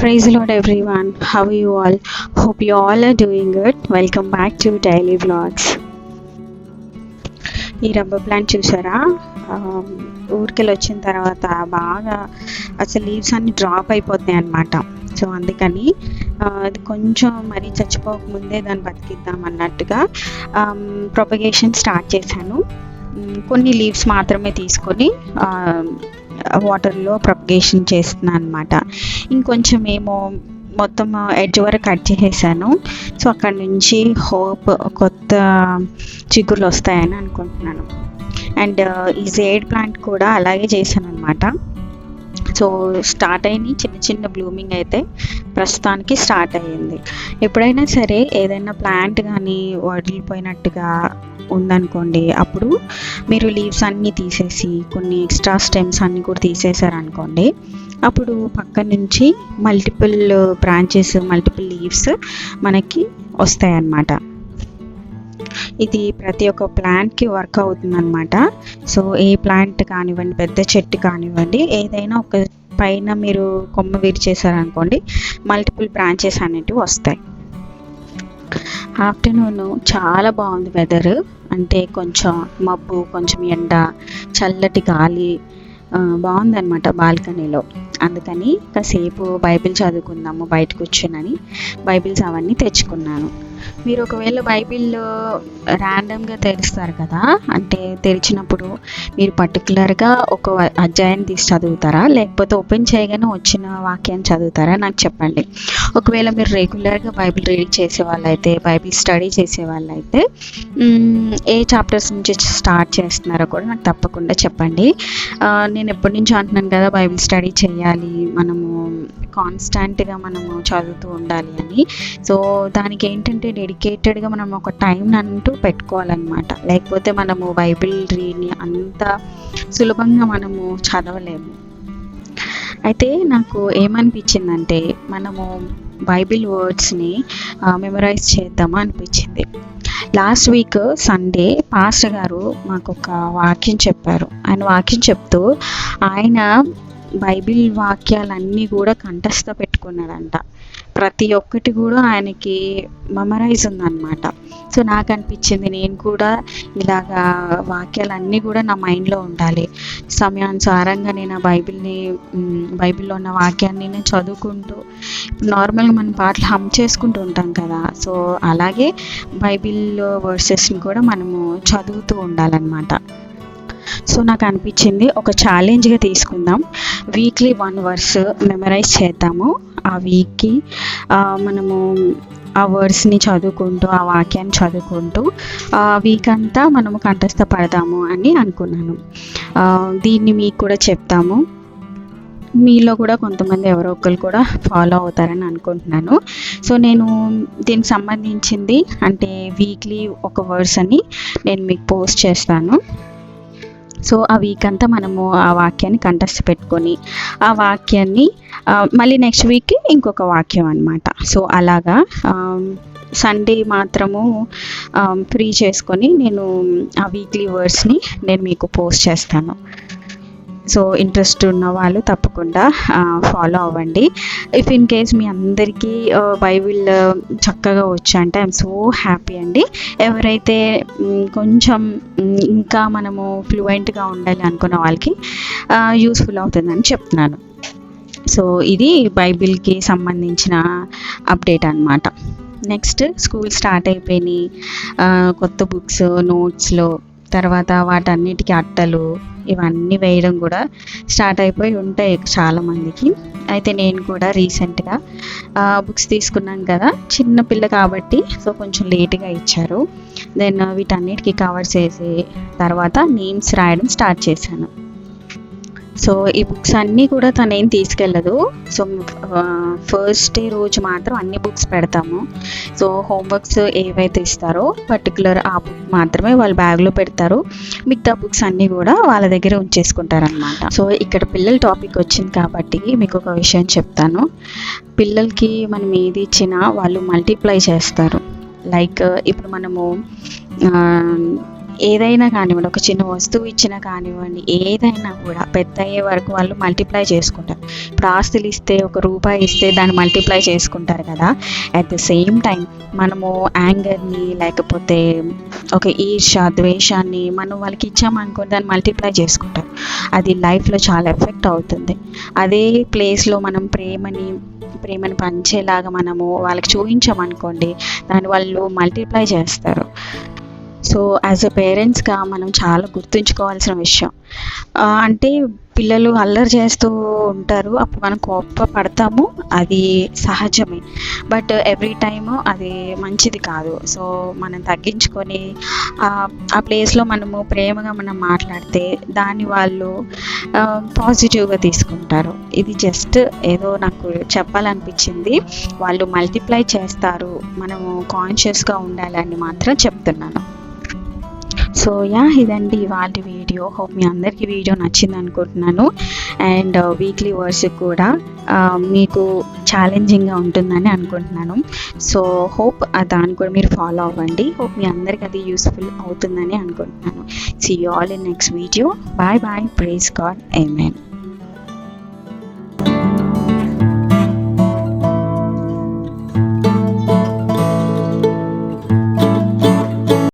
Praise Lord everyone how you all hope you all are doing good welcome back to daily blogs ఈ rubber plant చూసారా? Um, ఊరికెళ్ళి వచ్చిన తర్వాత బాగా అసలు లీవ్స్ అన్ని డ్రాప్ అయిపోతాయి అనమాట సో అందుకని అది కొంచెం మరీ చచ్చిపోకముందే దాన్ని బతికిద్దాం అన్నట్టుగా um, ప్రొపగేషన్ స్టార్ట్ చేశాను. కొన్ని లీవ్స్ మాత్రమే తీసుకొని వాటర్లో ప్రొపగేషన్ చేస్తున్నాను అనమాట ఇంకొంచెం ఏమో మొత్తం ఎడ్జ్ వరకు కట్ చేసేసాను. సో అక్కడ నుంచి హోప్ కొత్త చిగుర్లు వస్తాయని అనుకుంటున్నాను. అండ్ uh, ఈ జేడ్ ప్లాంట్ కూడా అలాగే చేశాను అనమాట సో స్టార్ట్ అయినాయి చిన్న చిన్న బ్లూమింగ్ అయితే ప్రస్తుతానికి స్టార్ట్ అయ్యింది. ఎప్పుడైనా సరే ఏదైనా ప్లాంట్ కానీ వదిలిపోయినట్టుగా ఉందనుకోండి అప్పుడు మీరు లీవ్స్ అన్నీ తీసేసి కొన్ని ఎక్స్ట్రా స్టెమ్స్ అన్నీ కూడా తీసేసారనుకోండి అప్పుడు పక్క నుంచి మల్టిపుల్ బ్రాంచెస్ మల్టిపుల్ లీవ్స్ మనకి వస్తాయన్నమాట. ఇది ప్రతి ఒక్క ప్లాంట్కి వర్క్ అవుతుంది అనమాట సో ఏ ప్లాంట్ కానివ్వండి పెద్ద చెట్టు కానివ్వండి ఏదైనా ఒక పైన మీరు కొమ్మ విరిచేసారనుకోండి మల్టిపుల్ బ్రాంచెస్ అనేటివి వస్తాయి. ఆఫ్టర్నూన్ చాలా బాగుంది వెదర్ అంటే కొంచెం మబ్బు కొంచెం ఎండ చల్లటి గాలి బాగుందన్నమాట బాల్కనీలో. అందుకని కాసేపు బైబిల్ చదువుకుందాము బయట కూర్చునని బైబిల్స్ అవన్నీ తెచ్చుకున్నాను. మీరు ఒకవేళ బైబిల్ ర్యాండమ్గా తెరుస్తారు కదా అంటే తెరిచినప్పుడు మీరు పర్టికులర్గా ఒక అధ్యాయం తీసి చదువుతారా? లేకపోతే ఓపెన్ చేయగానే వచ్చిన వాక్యాన్ని చదువుతారా? నాకు చెప్పండి. ఒకవేళ మీరు రెగ్యులర్గా బైబిల్ రీడ్ చేసే వాళ్ళైతే బైబిల్ స్టడీ చేసే వాళ్ళైతే ఏ చాప్టర్స్ నుంచి స్టార్ట్ చేస్తున్నారో కూడా నాకు తప్పకుండా చెప్పండి. నేను ఎప్పటి నుంచో అంటున్నాను కదా బైబిల్ స్టడీ చేయాలి మనము కాన్స్టాంట్గా మనము చదువుతూ ఉండాలి అని. సో దానికి ఏంటంటే డెడికేటెడ్గా మనం ఒక టైం అంటూ పెట్టుకోవాలన్నమాట. లేకపోతే మనము బైబిల్ రీడ్ని అంత సులభంగా మనము చదవలేము. అయితే నాకు ఏమనిపించిందంటే మనము బైబిల్ వర్డ్స్ని మెమరైజ్ చేద్దామా అనిపించింది. లాస్ట్ వీక్ సండే పాస్టర్ గారు మాకు ఒక వాక్యం చెప్పారు. ఆయన వాక్యం చెప్తూ ఆయన బైబిల్ వాక్యాలన్నీ కూడా కంఠస్థ పెట్టుకున్నాడంట. ప్రతి ఒక్కటి కూడా ఆయనకి మెమరైజ్ ఉందన్నమాట. సో నాకు అనిపించింది నేను కూడా ఇలాగా వాక్యాలన్నీ కూడా నా మైండ్లో ఉండాలి. సమయానుసారంగా నేను ఆ బైబిల్ని బైబిల్లో ఉన్న వాక్యాన్ని నేను చదువుకుంటూ నార్మల్గా మనం పాటలు హమ్ చేసుకుంటూ ఉంటాం కదా. సో అలాగే బైబిల్లో వర్సెస్ని కూడా మనము చదువుతూ ఉండాలన్నమాట. సో నాకు అనిపించింది ఒక ఛాలెంజ్గా తీసుకుందాం. వీక్లీ వన్ వర్స్ మెమరైజ్ చేద్దాము. ఆ వీక్కి మనము ఆ వర్డ్స్ని చదువుకుంటూ ఆ వాక్యాన్ని చదువుకుంటూ ఆ వీక్ అంతా మనము కంఠస్థ పడదాము అని అనుకున్నాను. దీన్ని మీకు కూడా చెప్తాము. మీలో కూడా కొంతమంది ఎవరో ఒకరు కూడా ఫాలో అవుతారని అనుకుంటున్నాను. సో నేను దీనికి సంబంధించింది అంటే వీక్లీ ఒక వర్డ్స్ అని నేను మీకు పోస్ట్ చేస్తాను. సో ఆ వీక్ అంతా మనము ఆ వాక్యాన్ని కంఠస్థ పెట్టుకొని ఆ వాక్యాన్ని మళ్ళీ నెక్స్ట్ వీక్కి ఇంకొక వాక్యం అనమాట సో అలాగా సండే మాత్రము ఫ్రీ చేసుకొని నేను ఆ వీక్లీ వర్డ్స్ని నేను మీకు పోస్ట్ చేస్తాను. సో ఇంట్రెస్ట్ ఉన్న వాళ్ళు తప్పకుండా ఫాలో అవ్వండి. ఇఫ్ ఇన్ కేస్ మీ అందరికీ బైబిల్ చక్కగా వచ్చంటే ఐఎమ్ సో హ్యాపీ అండి. ఎవరైతే కొంచెం ఇంకా మనము ఫ్లూయెంట్గా ఉండాలి అనుకున్న వాళ్ళకి యూస్ఫుల్ అవుతుందని చెప్తున్నాను. సో ఇది బైబిల్కి సంబంధించిన అప్డేట్ అన్నమాట. నెక్స్ట్ స్కూల్ స్టార్ట్ అయిపోయినాయి. కొత్త బుక్స్ నోట్స్లో తర్వాత వాటన్నిటికీ అట్టలు ఇవన్నీ వేయడం కూడా స్టార్ట్ అయిపోయి ఉంటాయి చాలామందికి అయితే నేను కూడా రీసెంట్గా బుక్స్ తీసుకున్నాను కదా చిన్న పిల్ల కాబట్టి సో కొంచెం లేట్గా ఇచ్చారు. దెన్ వీటన్నిటికీ కవర్ చేసి తర్వాత నేమ్స్ రాయడం స్టార్ట్ చేశాను. సో ఈ బుక్స్ అన్నీ కూడా తను ఏం తీసుకెళ్ళదు. సో ఫస్ట్ డే రోజు మాత్రం అన్ని బుక్స్ పెడతాము. సో హోంవర్క్స్ ఏవైతే ఇస్తారో పర్టికులర్ ఆ బుక్ మాత్రమే వాళ్ళ బ్యాగ్లో పెడతారు. మిగతా బుక్స్ అన్నీ కూడా వాళ్ళ దగ్గర ఉంచేసుకుంటారనమాట సో ఇక్కడ పిల్లల టాపిక్ వచ్చింది కాబట్టి మీకు ఒక విషయం చెప్తాను. పిల్లలకి మనం ఏది ఇచ్చినా వాళ్ళు మల్టిప్లై చేస్తారు. లైక్ ఇప్పుడు మనము ఏదైనా కానివ్వండి ఒక చిన్న వస్తువు ఇచ్చినా కానివ్వండి ఏదైనా కూడా పెద్ద అయ్యే వరకు వాళ్ళు మల్టిప్లై చేసుకుంటారు. ఇప్పుడు ఆస్తులు ఇస్తే ఒక రూపాయి ఇస్తే దాన్ని మల్టిప్లై చేసుకుంటారు కదా. అట్ ద సేమ్ టైం మనము యాంగర్ని లేకపోతే ఒక ఈర్ష ద్వేషాన్ని మనం వాళ్ళకి ఇచ్చామనుకోండి దాన్ని మల్టిప్లై చేసుకుంటారు అది లైఫ్లో చాలా ఎఫెక్ట్ అవుతుంది. అదే ప్లేస్లో మనం ప్రేమని ప్రేమని పంచేలాగా మనము వాళ్ళకి చూపించామనుకోండి దాన్ని వాళ్ళు మల్టిప్లై చేస్తారు. సో యాజ్ ఎ పేరెంట్స్గా మనం చాలా గుర్తుంచుకోవాల్సిన విషయం. అంటే పిల్లలు అల్లరి చేస్తూ ఉంటారు. అప్పుడు మనం కోప పడతాము అది సహజమే. బట్ ఎవ్రీ టైము అది మంచిది కాదు. సో మనం తగ్గించుకొని ఆ- ఆ ప్లేస్లో మనము ప్రేమగా మనం మాట్లాడితే దాన్ని వాళ్ళు పాజిటివ్గా తీసుకుంటారు. ఇది జస్ట్ ఏదో నాకు చెప్పాలనిపించింది. వాళ్ళు మల్టిప్లై చేస్తారు. మనము కాన్షియస్గా ఉండాలని మాత్రం చెప్తున్నాను. సో యా ఇదండి ఇవాళ వీడియో. హోప్ మీ అందరికీ వీడియో నచ్చింది అనుకుంటున్నాను. అండ్ వీక్లీ వర్స్ కూడా uh, మీకు ఛాలెంజింగ్గా ఉంటుందని అనుకుంటున్నాను. సో హోప్ దాన్ని కూడా మీరు ఫాలో అవ్వండి. హోప్ మీ అందరికీ అది యూస్ఫుల్ అవుతుందని అనుకుంటున్నాను. See all in next video bye bye praise God amen